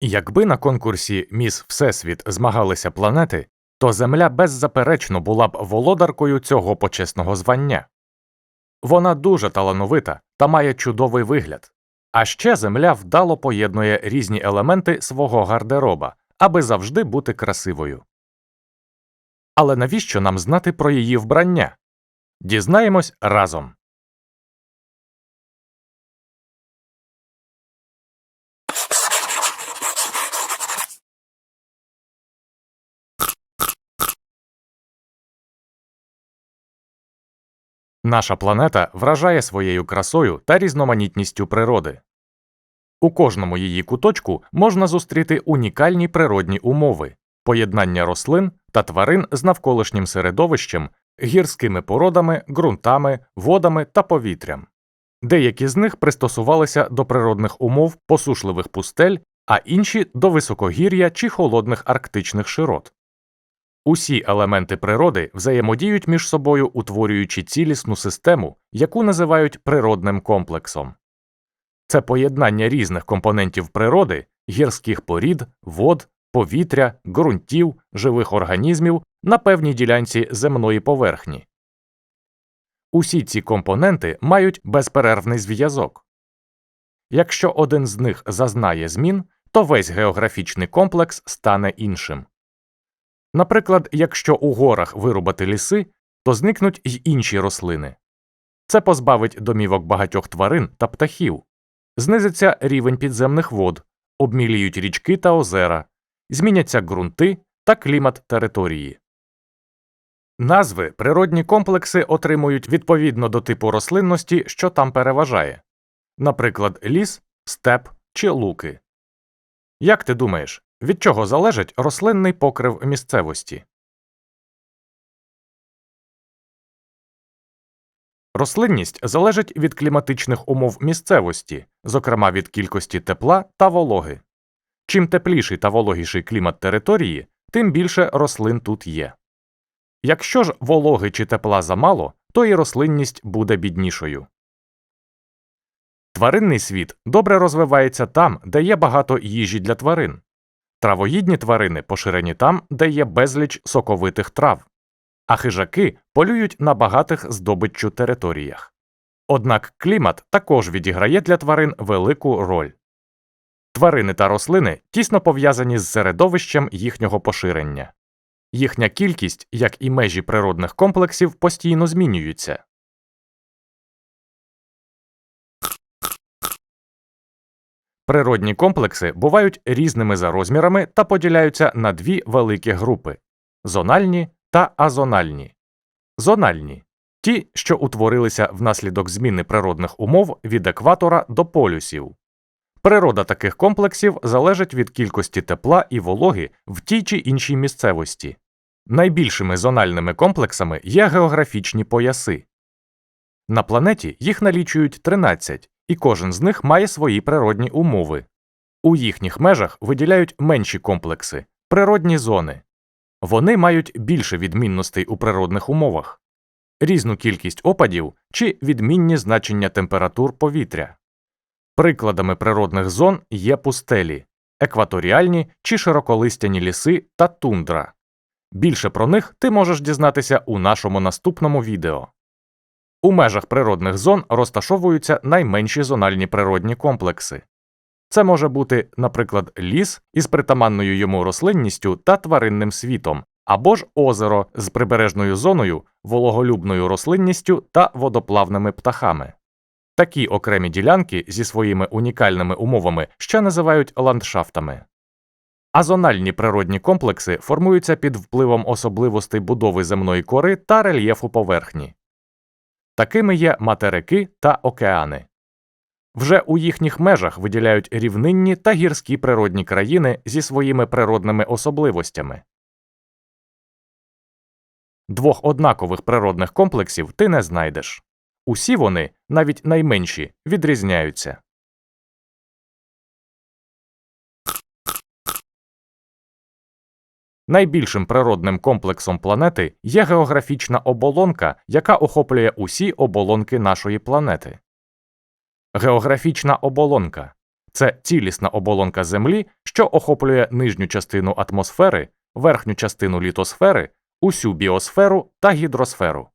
Якби на конкурсі Міс Всесвіт змагалися планети, то Земля беззаперечно була б володаркою цього почесного звання. Вона дуже талановита та має чудовий вигляд. А ще Земля вдало поєднує різні елементи свого гардероба, аби завжди бути красивою. Але навіщо нам знати про її вбрання? Дізнаємось разом. Наша планета вражає своєю красою та різноманітністю природи. У кожному її куточку можна зустріти унікальні природні умови, поєднання рослин та тварин з навколишнім середовищем, гірськими породами, ґрунтами, водами та повітрям. Деякі з них пристосувалися до природних умов посушливих пустель, а інші до високогір'я чи холодних арктичних широт. Усі елементи природи взаємодіють між собою, утворюючи цілісну систему, яку називають природним комплексом. Це поєднання різних компонентів природи, гірських порід, вод, повітря, ґрунтів, живих організмів на певній ділянці земної поверхні. Усі ці компоненти мають безперервний зв'язок. Якщо один з них зазнає змін, то весь географічний комплекс стане іншим. Наприклад, якщо у горах вирубати ліси, то зникнуть й інші рослини. Це позбавить домівок багатьох тварин та птахів, знизиться рівень підземних вод, обміліють річки та озера, зміняться ґрунти та клімат території. Назви природні комплекси отримують відповідно до типу рослинності, що там переважає наприклад, ліс, степ чи луки. Як ти думаєш, від чого залежить рослинний покрив місцевості? Рослинність залежить від кліматичних умов місцевості, зокрема від кількості тепла та вологи. Чим тепліший та вологіший клімат території, тим більше рослин тут є. Якщо ж вологи чи тепла замало, то і рослинність буде біднішою. Тваринний світ добре розвивається там, де є багато їжі для тварин. Травоїдні тварини поширені там, де є безліч соковитих трав, а хижаки полюють на багатих здобиччю територіях. Однак клімат також відіграє для тварин велику роль. Тварини та рослини тісно пов'язані з середовищем їхнього поширення. Їхня кількість, як і межі природних комплексів, постійно змінюються. Природні комплекси бувають різними за розмірами та поділяються на дві великі групи зональні та азональні. Зональні ті, що утворилися внаслідок зміни природних умов від екватора до полюсів. Природа таких комплексів залежить від кількості тепла і вологи в тій чи іншій місцевості. Найбільшими зональними комплексами є географічні пояси. На планеті їх налічують 13, і кожен з них має свої природні умови. У їхніх межах виділяють менші комплекси природні зони. Вони мають більше відмінностей у природних умовах, різну кількість опадів чи відмінні значення температур повітря. Прикладами природних зон є пустелі, екваторіальні чи широколистяні ліси та тундра. Більше про них ти можеш дізнатися у нашому наступному відео. У межах природних зон розташовуються найменші зональні природні комплекси. Це може бути, наприклад, ліс із притаманною йому рослинністю та тваринним світом, або ж озеро з прибережною зоною, вологолюбною рослинністю та водоплавними птахами. Такі окремі ділянки зі своїми унікальними умовами ще називають ландшафтами. Азональні природні комплекси формуються під впливом особливостей будови земної кори та рельєфу поверхні. Такими є материки та океани. Вже у їхніх межах виділяють рівнинні та гірські природні країни зі своїми природними особливостями. Двох однакових природних комплексів ти не знайдеш. Усі вони, навіть найменші, відрізняються. Найбільшим природним комплексом планети є географічна оболонка, яка охоплює усі оболонки нашої планети. Географічна оболонка це цілісна оболонка Землі, що охоплює нижню частину атмосфери, верхню частину літосфери, усю біосферу та гідросферу.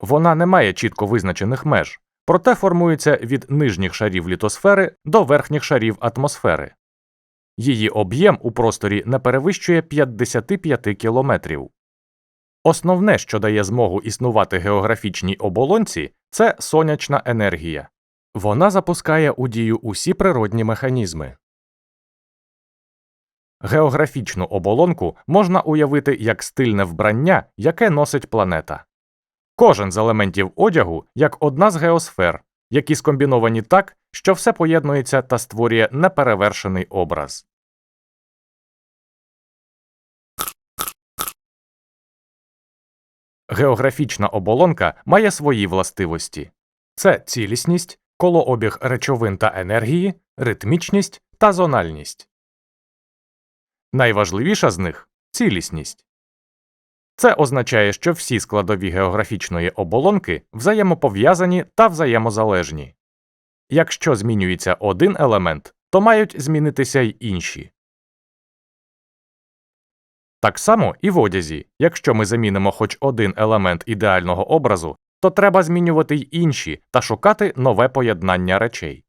Вона не має чітко визначених меж, проте формується від нижніх шарів літосфери до верхніх шарів атмосфери. Її об'єм у просторі не перевищує 55 кілометрів. Основне, що дає змогу існувати географічній оболонці, це сонячна енергія. Вона запускає у дію усі природні механізми. Географічну оболонку можна уявити як стильне вбрання, яке носить планета. Кожен з елементів одягу як одна з геосфер, які скомбіновані так, що все поєднується та створює неперевершений образ. Географічна оболонка має свої властивості це цілісність, колообіг речовин та енергії, ритмічність та зональність. Найважливіша з них цілісність. Це означає, що всі складові географічної оболонки взаємопов'язані та взаємозалежні. Якщо змінюється один елемент, то мають змінитися й інші. Так само і в одязі, якщо ми замінимо хоч один елемент ідеального образу, то треба змінювати й інші та шукати нове поєднання речей.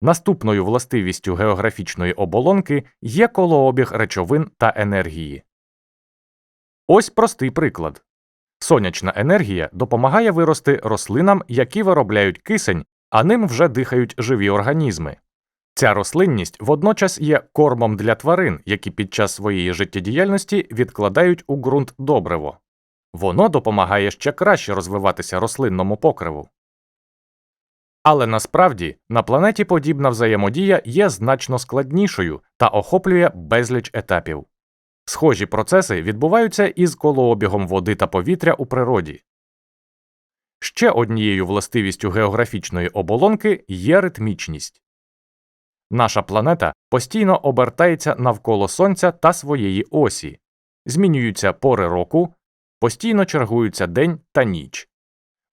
Наступною властивістю географічної оболонки є колообіг речовин та енергії. Ось простий приклад. Сонячна енергія допомагає вирости рослинам, які виробляють кисень, а ним вже дихають живі організми. Ця рослинність водночас є кормом для тварин, які під час своєї життєдіяльності відкладають у ґрунт добриво. Воно допомагає ще краще розвиватися рослинному покриву. Але насправді на планеті подібна взаємодія є значно складнішою та охоплює безліч етапів. Схожі процеси відбуваються із колообігом води та повітря у природі. Ще однією властивістю географічної оболонки є ритмічність. Наша планета постійно обертається навколо Сонця та своєї осі, змінюються пори року, постійно чергуються день та ніч.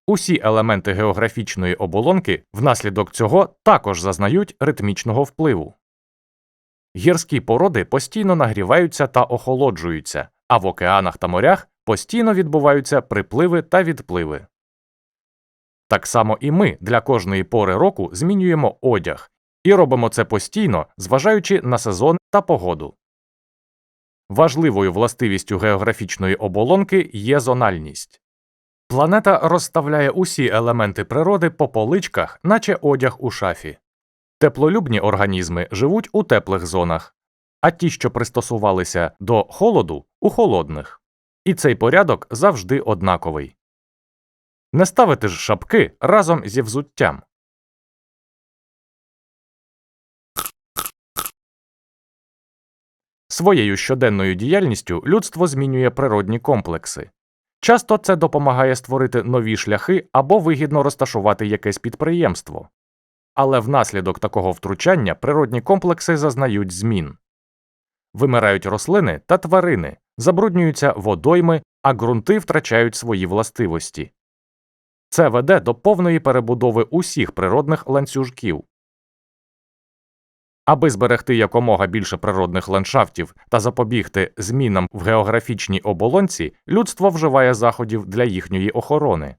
Усі елементи географічної оболонки внаслідок цього також зазнають ритмічного впливу. Гірські породи постійно нагріваються та охолоджуються, а в океанах та морях постійно відбуваються припливи та відпливи. Так само і ми для кожної пори року змінюємо одяг і робимо це постійно, зважаючи на сезон та погоду. Важливою властивістю географічної оболонки є зональність. Планета розставляє усі елементи природи по поличках, наче одяг у шафі. Теплолюбні організми живуть у теплих зонах, а ті, що пристосувалися до холоду, у холодних. І цей порядок завжди однаковий. Не ставити ж шапки разом зі взуттям. Своєю щоденною діяльністю людство змінює природні комплекси. Часто це допомагає створити нові шляхи або вигідно розташувати якесь підприємство. Але внаслідок такого втручання природні комплекси зазнають змін. Вимирають рослини та тварини, забруднюються водойми, а ґрунти втрачають свої властивості. Це веде до повної перебудови усіх природних ланцюжків. Аби зберегти якомога більше природних ландшафтів та запобігти змінам в географічній оболонці, людство вживає заходів для їхньої охорони.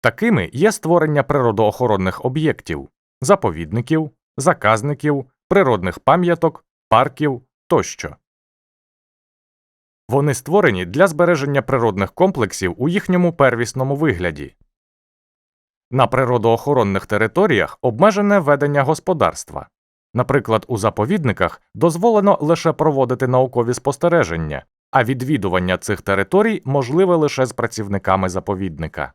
Такими є створення природоохоронних об'єктів, заповідників, заказників, природних пам'яток, парків тощо. Вони створені для збереження природних комплексів у їхньому первісному вигляді. На природоохоронних територіях обмежене ведення господарства. Наприклад, у заповідниках дозволено лише проводити наукові спостереження, а відвідування цих територій можливе лише з працівниками заповідника.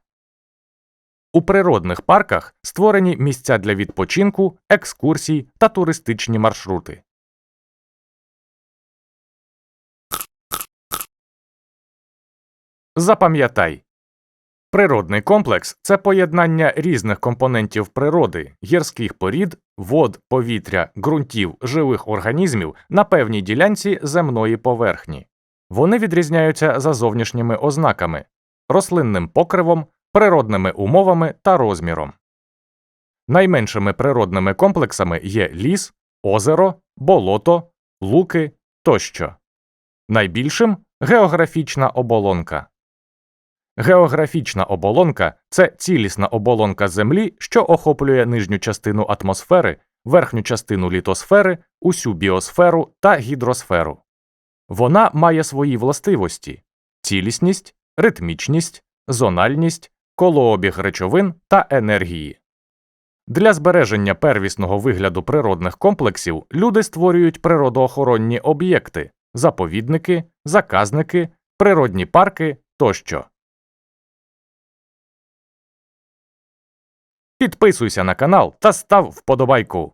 У природних парках створені місця для відпочинку, екскурсій та туристичні маршрути. Запам'ятай Природний комплекс це поєднання різних компонентів природи, гірських порід, вод, повітря, ґрунтів, живих організмів на певній ділянці земної поверхні. Вони відрізняються за зовнішніми ознаками рослинним покривом, природними умовами та розміром. Найменшими природними комплексами є ліс, озеро, болото, луки тощо. Найбільшим географічна оболонка. Географічна оболонка це цілісна оболонка Землі, що охоплює нижню частину атмосфери, верхню частину літосфери, усю біосферу та гідросферу. Вона має свої властивості цілісність, ритмічність, зональність, колообіг речовин та енергії. Для збереження первісного вигляду природних комплексів люди створюють природоохоронні об'єкти, заповідники, заказники, природні парки тощо. Підписуйся на канал та став вподобайку.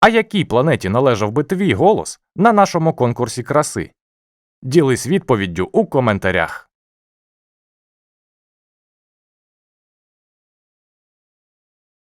А якій планеті належав би твій голос на нашому конкурсі краси? Ділись відповіддю у коментарях.